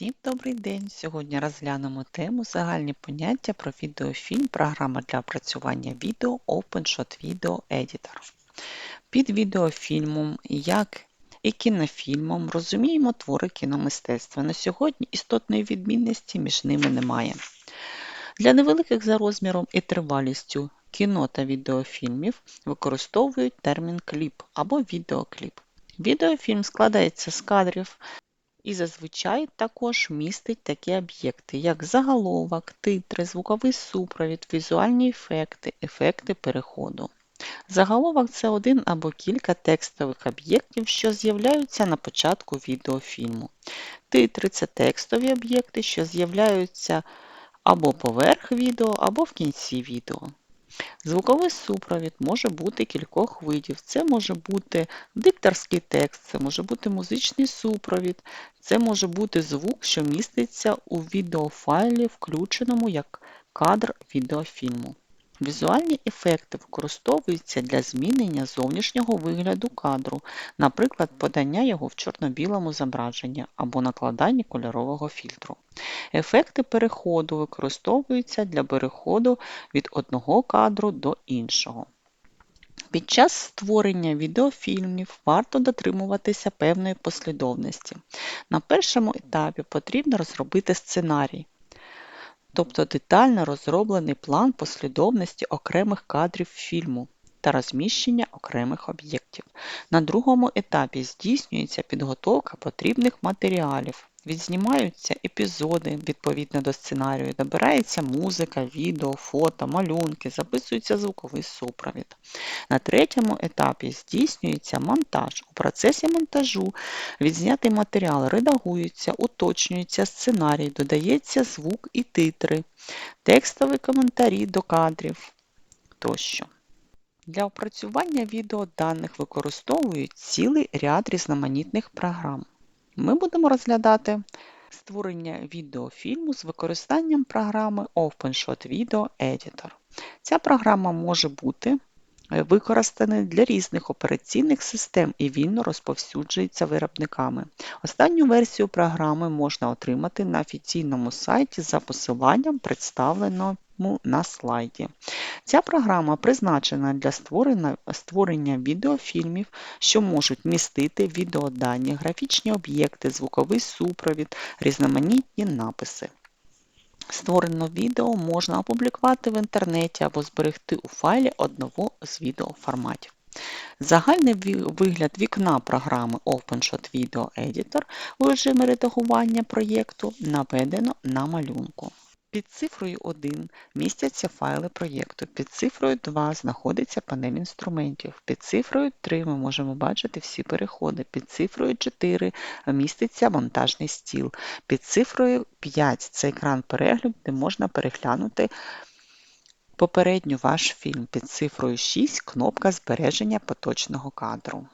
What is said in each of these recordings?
Всім добрий день! Сьогодні розглянемо тему загальні поняття про відеофільм, програма для опрацювання відео OpenShot Video Editor. Під відеофільмом, як і кінофільмом, розуміємо твори кіномистецтва. На сьогодні істотної відмінності між ними немає. Для невеликих за розміром і тривалістю кіно та відеофільмів використовують термін кліп або відеокліп. Відеофільм складається з кадрів і зазвичай також містить такі об'єкти, як заголовок, титри, звуковий супровід, візуальні ефекти, ефекти переходу. Заголовок це один або кілька текстових об'єктів, що з'являються на початку відеофільму. Титри це текстові об'єкти, що з'являються або поверх відео, або в кінці відео. Звуковий супровід може бути кількох видів. Це може бути дикторський текст, це може бути музичний супровід, це може бути звук, що міститься у відеофайлі, включеному як кадр відеофільму. Візуальні ефекти використовуються для змінення зовнішнього вигляду кадру, наприклад, подання його в чорно-білому зображенні або накладання кольорового фільтру. Ефекти переходу використовуються для переходу від одного кадру до іншого. Під час створення відеофільмів варто дотримуватися певної послідовності. На першому етапі потрібно розробити сценарій, тобто детально розроблений план послідовності окремих кадрів фільму та розміщення окремих об'єктів. На другому етапі здійснюється підготовка потрібних матеріалів. Відзнімаються епізоди відповідно до сценарію, добирається музика, відео, фото, малюнки, записується звуковий супровід. На третьому етапі здійснюється монтаж. У процесі монтажу відзнятий матеріал редагується, уточнюється сценарій, додається звук і титри, текстові коментарі до кадрів тощо. Для опрацювання відеоданих використовують цілий ряд різноманітних програм. Ми будемо розглядати створення відеофільму з використанням програми OpenShot Video Editor. Ця програма може бути використана для різних операційних систем і вільно розповсюджується виробниками. Останню версію програми можна отримати на офіційному сайті за посиланням, представленому на слайді. Ця програма призначена для створення, створення відеофільмів, що можуть містити відеодані, графічні об'єкти, звуковий супровід, різноманітні написи. Створене відео можна опублікувати в інтернеті або зберегти у файлі одного з відеоформатів. Загальний вигляд вікна програми OpenShot Video Editor у режимі редагування проєкту наведено на малюнку. Під цифрою 1 містяться файли проєкту, під цифрою 2 знаходиться панель інструментів, під цифрою 3 ми можемо бачити всі переходи, під цифрою 4 міститься монтажний стіл, під цифрою 5 це екран перегляду, де можна переглянути попередньо ваш фільм, під цифрою 6 кнопка збереження поточного кадру.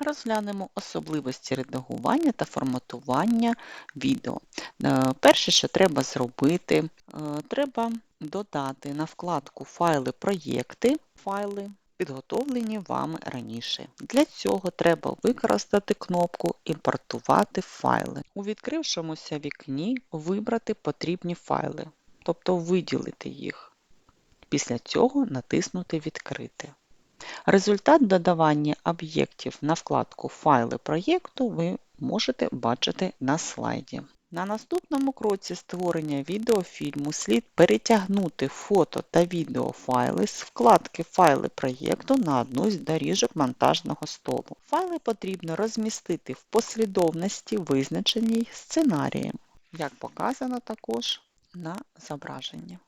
Розглянемо особливості редагування та форматування відео. Е, перше, що треба зробити, е, треба додати на вкладку Файли проєкти, файли, підготовлені вами раніше. Для цього треба використати кнопку Імпортувати файли. У відкрившомуся вікні вибрати потрібні файли, тобто виділити їх. Після цього натиснути Відкрити. Результат додавання об'єктів на вкладку Файли проєкту ви можете бачити на слайді. На наступному кроці створення відеофільму слід перетягнути фото та відеофайли з вкладки Файли проєкту на одну з доріжок монтажного столу. Файли потрібно розмістити в послідовності, визначеній сценарієм, як показано також на зображенні.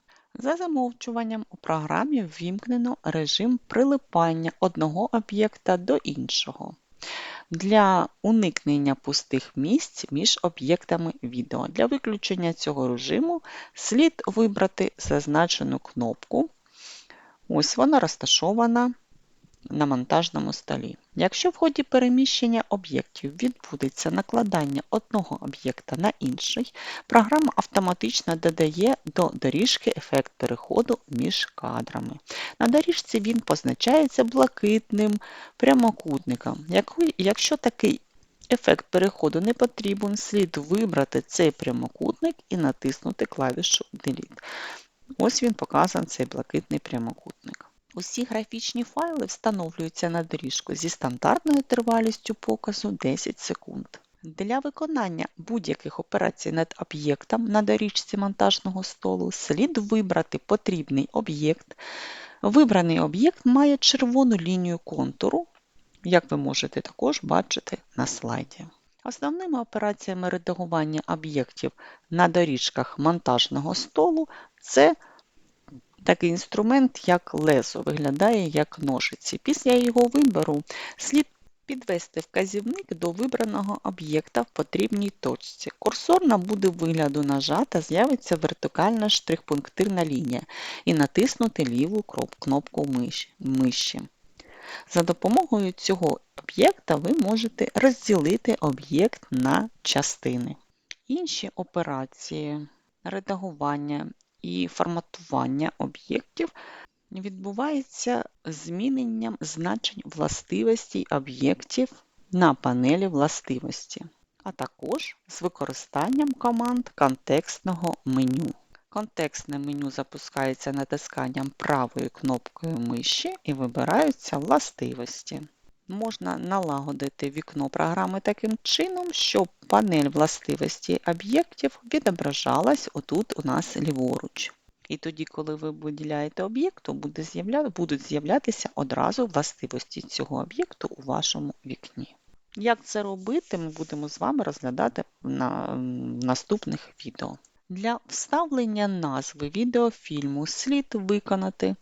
За замовчуванням у програмі ввімкнено режим прилипання одного об'єкта до іншого для уникнення пустих місць між об'єктами відео. Для виключення цього режиму слід вибрати зазначену кнопку. Ось вона розташована на монтажному столі. Якщо в ході переміщення об'єктів відбудеться накладання одного об'єкта на інший, програма автоматично додає до доріжки ефект переходу між кадрами. На доріжці він позначається блакитним прямокутником. Якщо такий ефект переходу не потрібен, слід вибрати цей прямокутник і натиснути клавішу Delete. Ось він показан цей блакитний прямокутник. Усі графічні файли встановлюються на доріжку зі стандартною тривалістю показу 10 секунд. Для виконання будь-яких операцій над об'єктом на доріжці монтажного столу слід вибрати потрібний об'єкт. Вибраний об'єкт має червону лінію контуру, як ви можете також бачити на слайді. Основними операціями редагування об'єктів на доріжках монтажного столу це такий інструмент, як лезо, виглядає як ножиці. Після його вибору слід підвести вказівник до вибраного об'єкта в потрібній точці. Курсор набуде вигляду ножа та з'явиться вертикальна штрих-пунктирна лінія і натиснути ліву кнопку миші. За допомогою цього об'єкта ви можете розділити об'єкт на частини. Інші операції редагування і форматування об'єктів відбувається зміненням значень властивостей об'єктів на панелі властивості, а також з використанням команд контекстного меню. Контекстне меню запускається натисканням правою кнопкою миші і вибираються властивості. Можна налагодити вікно програми таким чином, щоб панель властивості об'єктів відображалась отут у нас ліворуч. І тоді, коли ви виділяєте об'єкту, будуть з'являтися одразу властивості цього об'єкту у вашому вікні. Як це робити, ми будемо з вами розглядати на наступних відео. Для вставлення назви відеофільму слід виконати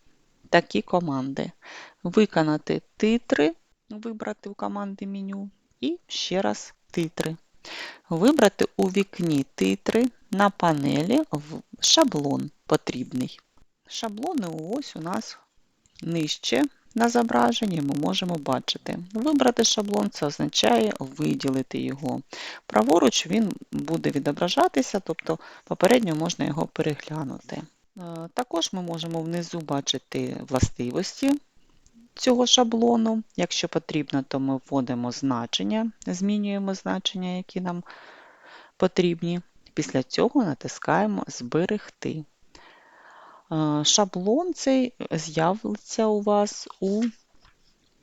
такі команди: виконати титри, вибрати у команди меню, і ще раз титри. Вибрати у вікні титри на панелі шаблон потрібний. Шаблони ось у нас нижче на зображенні ми можемо бачити. Вибрати шаблон це означає виділити його. Праворуч він буде відображатися, тобто попередньо можна його переглянути. Е, також ми можемо внизу бачити властивості цього шаблону. Якщо потрібно, то ми вводимо значення, змінюємо значення, які нам потрібні. Після цього натискаємо Зберегти. Е, шаблон цей з'явиться у вас у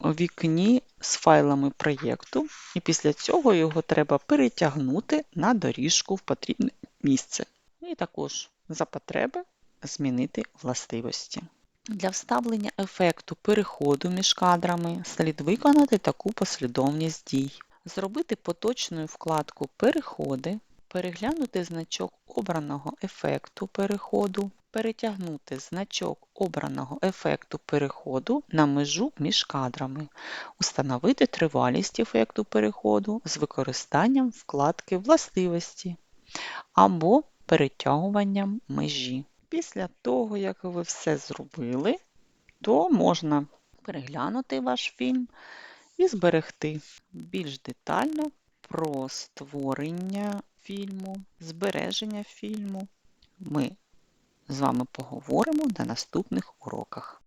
вікні з файлами проєкту, і після цього його треба перетягнути на доріжку в потрібне місце. І також за потреби змінити властивості. Для вставлення ефекту переходу між кадрами слід виконати таку послідовність дій. Зробити поточною вкладку Переходи, переглянути значок обраного ефекту переходу, перетягнути значок обраного ефекту переходу на межу між кадрами, установити тривалість ефекту переходу з використанням вкладки Властивості або перетягуванням межі. Після того, як ви все зробили, то можна переглянути ваш фільм і зберегти більш детально про створення фільму, збереження фільму. Ми з вами поговоримо на наступних уроках.